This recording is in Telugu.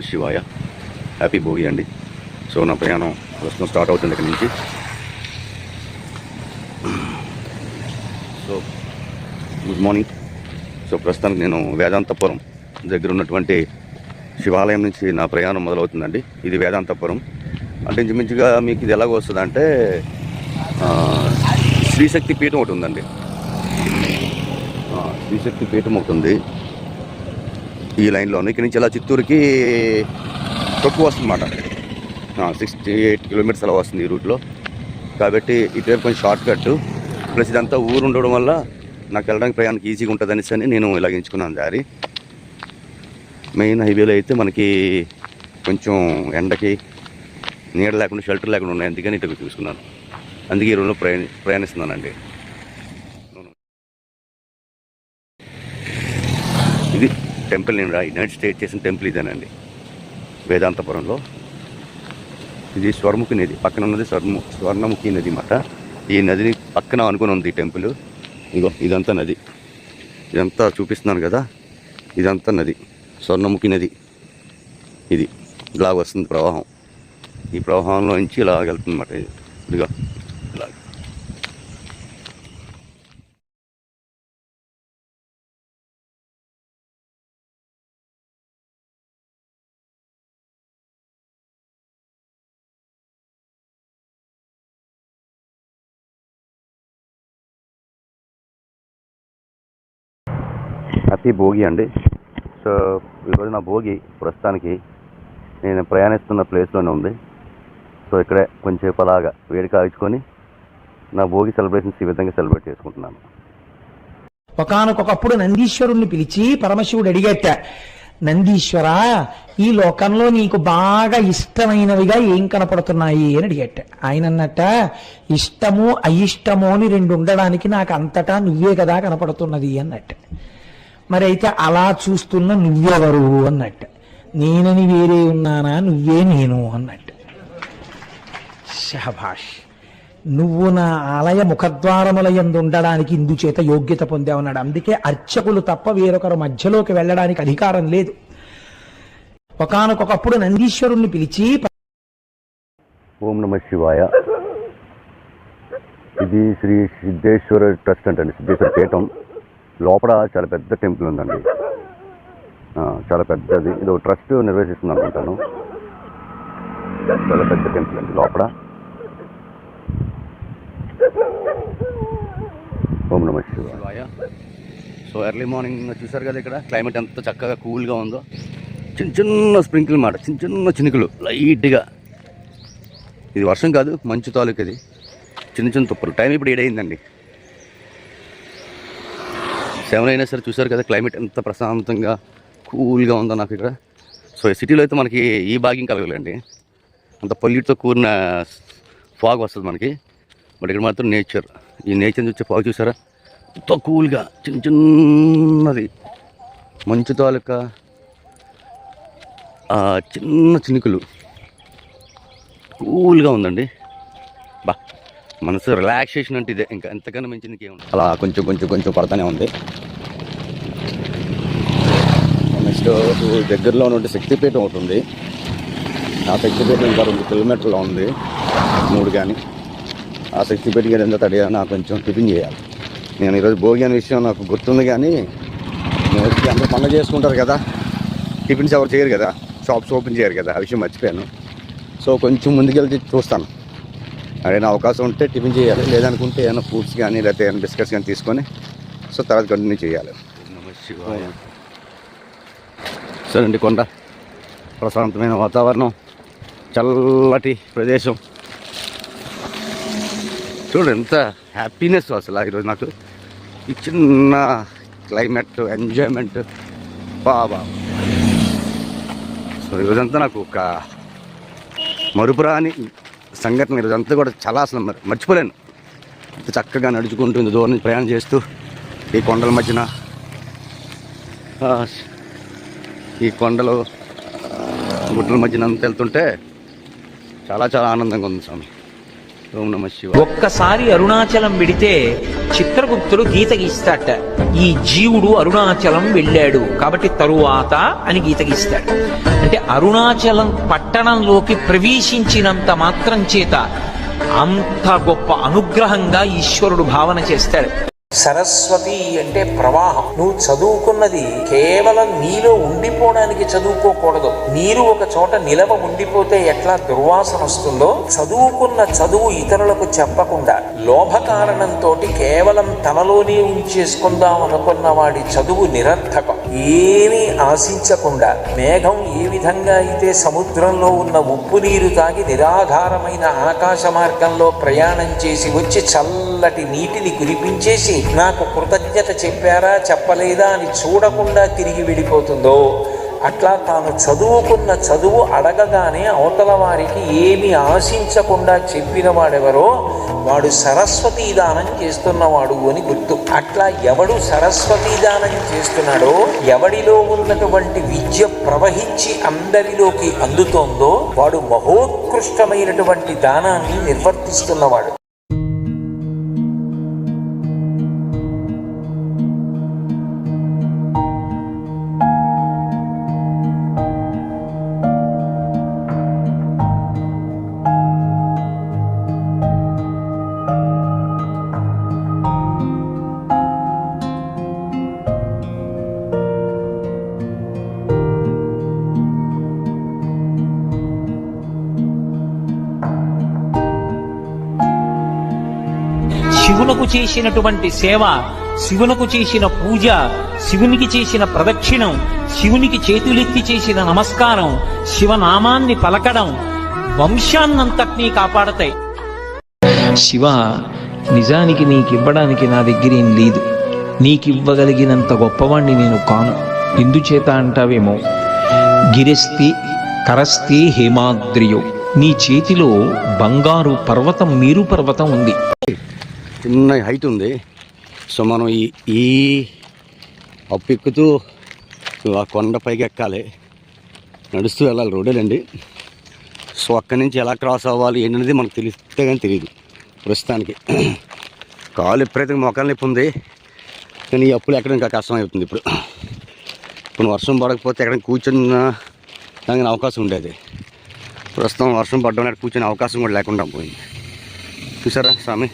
నమ శివాయ. హ్యాపీ భోగి అండి. సో నా ప్రయాణం ప్రస్తుతం స్టార్ట్ అవుతుంది ఇక్కడ నుంచి. సో గుడ్ మార్నింగ్ సో ప్రస్తుతానికి నేను వేదాంతపురం దగ్గర ఉన్నటువంటి శివాలయం నుంచి నా ప్రయాణం మొదలవుతుందండి. ఇది వేదాంతపురం. అంటే ఇంచుమించుగా మీకు ఇది ఎలాగ వస్తుంది అంటే శ్రీశక్తి పీఠం ఒకటి ఉందండి. శ్రీశక్తి పీఠం ఒకటి ఉంది. ఈ లైన్లోనే. ఇక్కడి నుంచి ఇలా చిత్తూరుకి తక్కువ వస్తుందన్నమాట. సిక్స్టీ ఎయిట్ కిలోమీటర్స్ అలా వస్తుంది ఈ రూట్లో. కాబట్టి ఇటువైపు కొంచెం షార్ట్ కట్ ప్లస్ ఇదంతా ఊరు ఉండడం వల్ల నాకు వెళ్ళడానికి ప్రయాణానికి ఈజీగా ఉంటుంది అనేసి అని నేను ఇలా ఎంచుకున్నాను దారి. మెయిన్ హైవేలో అయితే మనకి కొంచెం ఎండకి నీడ లేకుండా షెల్టర్ లేకుండా ఉన్నాయి. అందుకని ఇటు చూసుకున్నాను. అందుకే ఈ రోజులో ప్రయాణి ప్రయాణిస్తున్నానండి. ఇది టెంపుల్ నేను యునైటెడ్ స్టేట్ చేసిన టెంపుల్ ఇదేనండి. వేదాంతపురంలో. ఇది స్వర్ముఖి నది పక్కన ఉన్నది స్వర్ము స్వర్ణముఖి నది మాట ఈ నదిని పక్కన అనుకుని ఉంది ఈ టెంపుల్. ఇగో ఇదంతా నది. ఇదంతా చూపిస్తున్నాను కదా. ఇదంతా నది స్వర్ణముఖి నది. ఇది. ఇలా వస్తుంది ప్రవాహం. ఈ ప్రవాహంలో నుంచి ఇలా వెళ్తుంది అన్నమాట ఇది. ఇదిగో. హ్యాపీ భోగి అండి. సో ఈరోజు నా భోగి ప్రస్తుతానికి నేను ప్రయాణిస్తున్న ప్లేస్లోనే ఉంది. సో ఇక్కడే కొంచెంసేపు అలాగా వేడి కాల్చుకొని నా భోగి సెలబ్రేషన్స్ ఈ విధంగా సెలబ్రేట్ చేసుకుంటున్నాను. ఒకనకొకప్పుడు నందీశ్వరుణ్ణి పిలిచి పరమశివుడు అడిగట నందీశ్వర ఈ లోకంలో నీకు బాగా ఇష్టమైనవిగా ఏం కనపడుతున్నాయి? అని అడిగట ఆయన అన్నట్ట ఇష్టము అయిష్టము అని రెండు ఉండడానికి నాకు అంతటా నువ్వే కదా కనపడుతున్నది అన్నట్టు. మరి అయితే అలా చూస్తున్న నువ్వెవరు అన్నట్టు. నేనని వేరే ఉన్నానా నువ్వే నేను అన్నట్టు. శహభాష్ నువ్వు నా ఆలయ ముఖద్వారములయందు ఉండడానికి ఇందుచేత యోగ్యత పొందావన్నాడు. అందుకే అర్చకులు తప్ప వేరొకరు మధ్యలోకి వెళ్ళడానికి అధికారం లేదు. ఒకనకొకప్పుడు నందీశ్వరుణ్ణి పిలిచి ఓం నమ శివాయ. ఇది శ్రీ సిద్ధేశ్వర ట్రస్ట్ అంటే సిద్ధేశ్వర పీఠం. లోపల చాలా పెద్ద టెంపుల్ ఉందండి. చాలా పెద్దది. ఇది ఒక ట్రస్ట్ నిర్వహిస్తుంది అనుకుంటాను చాలా పెద్ద టెంపుల్ అండి లోపల. ఓం నమ శివాయ. సో ఎర్లీ మార్నింగ్ చూసారు కదా ఇక్కడ? క్లైమేట్ ఎంత చక్కగా కూల్గా ఉందో. చిన్న చిన్న స్ప్రింకిల్ మాట చిన్న చిన్న చినుకులు లైట్గా. ఇది వర్షం కాదు మంచు తాలూకు ఇది. చిన్న చిన్న తుప్పలు. టైం ఇప్పుడు ఏడైందండి. సెవెన్ అయినా సరే చూసారు కదా క్లైమేట్ ఎంత ప్రశాంతంగా కూల్గా ఉందో నాకు ఇక్కడ. సో ఈ సిటీలో అయితే మనకి ఈ భాగ్యం కలగలేండి అంత పొల్యూట్తో కూడిన ఫాగ్ వస్తుంది మనకి. బట్ ఇక్కడ మాత్రం నేచర్. ఈ నేచర్ వచ్చే ఫాగ్ చూసారా? ఎంతో కూల్గా చిన్న చిన్నది. మంచు తాలూకా చిన్న చినుకులు. కూల్గా ఉందండి. మనసు రిలాక్సేషన్ అంటే ఇదే. ఇంకా ఎంతకన్నా మించింది ఇంకేముంది అలా కొంచెం కొంచెం కొంచెం పడతానే ఉంది. నెక్స్ట్ దగ్గరలో ఉన్న శక్తిపీఠం ఒకటి ఉంది. ఆ శక్తిపీఠం ఇంకా రెండు కిలోమీటర్లో ఉంది. మూడు కానీ. ఆ శక్తిపీఠం ఎంత తడిగా నాకు కొంచెం టిఫిన్ చేయాలి. నేను ఈరోజు భోగి అనే విషయం నాకు గుర్తుంది కానీ నేను వచ్చి అందరూ పండుగ చేసుకుంటారు కదా. టిఫిన్స్ ఎవరు చేయరు కదా. షాప్స్ ఓపెన్ చేయరు కదా. ఆ విషయం మర్చిపోయాను. సో కొంచెం ముందుకెళ్తే చూస్తాను. అడైనా అవకాశం ఉంటే టిఫిన్ చేయాలి. లేదనుకుంటే ఏమైనా ఫ్రూట్స్ కానీ లేకపోతే ఏమైనా బిస్కెట్స్ కానీ తీసుకొని సో తర్వాత కంటిన్యూ చేయాలి. సరే అండి కొండ. ప్రశాంతమైన వాతావరణం. చల్లటి ప్రదేశం. చూడండి ఎంత హ్యాపీనెస్ అసలు ఈరోజు నాకు. ఈ చిన్న క్లైమేట్ ఎంజాయ్మెంట్ బాబా సో ఈరోజంతా నాకు ఒక మరుపురాని సంఘటన ఈరోజంతా కూడా చాలా అసలు మరి మర్చిపోలేను. చక్కగా నడుచుకుంటూ ఇంత దూరం నుంచి ప్రయాణం చేస్తూ ఈ కొండల మధ్యన ఈ కొండలు గుట్టల మధ్యన అంత వెళ్తుంటే చాలా చాలా ఆనందంగా ఉంది స్వామి. ఓం నమ శివ ఒక్కసారి అరుణాచలం వెడితే చిత్రగుప్తుడు గీత గీస్తాట ఈ జీవుడు అరుణాచలం వెళ్ళాడు. కాబట్టి తరువాత అని గీత గీస్తాడు. అంటే అరుణాచలం పట్టణంలోకి ప్రవేశించినంత మాత్రం చేత అంత గొప్ప అనుగ్రహంగా ఈశ్వరుడు భావన చేస్తాడు. సరస్వతి అంటే ప్రవాహం. నువ్వు చదువుకున్నది కేవలం నీలో ఉండిపోవడానికి చదువుకోకూడదు. నీరు ఒక చోట నిలవ ఉండిపోతే ఎట్లా దుర్వాసన వస్తుందో చదువుకున్న చదువు ఇతరులకు చెప్పకుండా లోభ కారణంతో కేవలం తనలోనే ఉంచేసుకుందాం అనుకున్న వాడి చదువు నిరర్థకం. ఏమీ ఆశించకుండా మేఘం ఏ విధంగా అయితే సముద్రంలో ఉన్న ఉప్పు నీరు తాగి నిరాధారమైన ఆకాశ మార్గంలో ప్రయాణం చేసి వచ్చి చల్లటి నీటిని కురిపించేసి నాకు కృతజ్ఞత చెప్పారా చెప్పలేదా అని చూడకుండా తిరిగి విడిపోతుందో అట్లా తాను చదువుకున్న చదువు అడగగానే అవతల వారికి ఏమి ఆశించకుండా చెప్పిన వాడెవరో వాడు సరస్వతీ దానం చేస్తున్నవాడు అని గుర్తు. అట్లా ఎవడు సరస్వతీ దానం చేస్తున్నాడో ఎవడిలో ఉన్నటువంటి విద్య ప్రవహించి అందరిలోకి అందుతోందో వాడు మహోత్కృష్టమైనటువంటి దానాన్ని నిర్వర్తిస్తున్నవాడు. శివునకు చేసినటువంటి సేవ శివునకు చేసిన పూజ శివునికి చేసిన ప్రదక్షిణం శివునికి చేతులెత్తి చేసిన నమస్కారం శివనామాన్ని పలకడం వంశాన్నంతటినీ కాపాడతాయి. శివ నిజానికి నీకివ్వడానికి నా దగ్గర ఏం లేదు. నీకివ్వగలిగినంత గొప్పవాణ్ణి నేను కాను. ఎందుచేత అంటావేమో? గిరిస్తి కరస్తి హేమాద్రియో. నీ చేతిలో బంగారు పర్వతం మీరు పర్వతం ఉంది. చిన్న హైట్ ఉంది. సో మనం ఈ ఈ అప్పు ఎక్కుతూ ఆ కొండ పైకి ఎక్కాలి. నడుస్తూ వెళ్ళాలి రోడ్డేలండి సో అక్కడి నుంచి ఎలా క్రాస్ అవ్వాలి ఏంటనేది మనకు తెలిస్తే కానీ తెలియదు ప్రస్తుతానికి. కాలు ఎప్పుడైతే మొక్కలు నొప్పి ఉంది కానీ ఈ అప్పులు ఎక్కడ ఇంకా కష్టం అవుతుంది ఇప్పుడు. ఇప్పుడు వర్షం పడకపోతే ఎక్కడ కూర్చున్న దానికి అవకాశం ఉండేది. ప్రస్తుతం వర్షం పడడం కూర్చునే అవకాశం కూడా లేకుండా పోయింది. చూసారా స్వామి?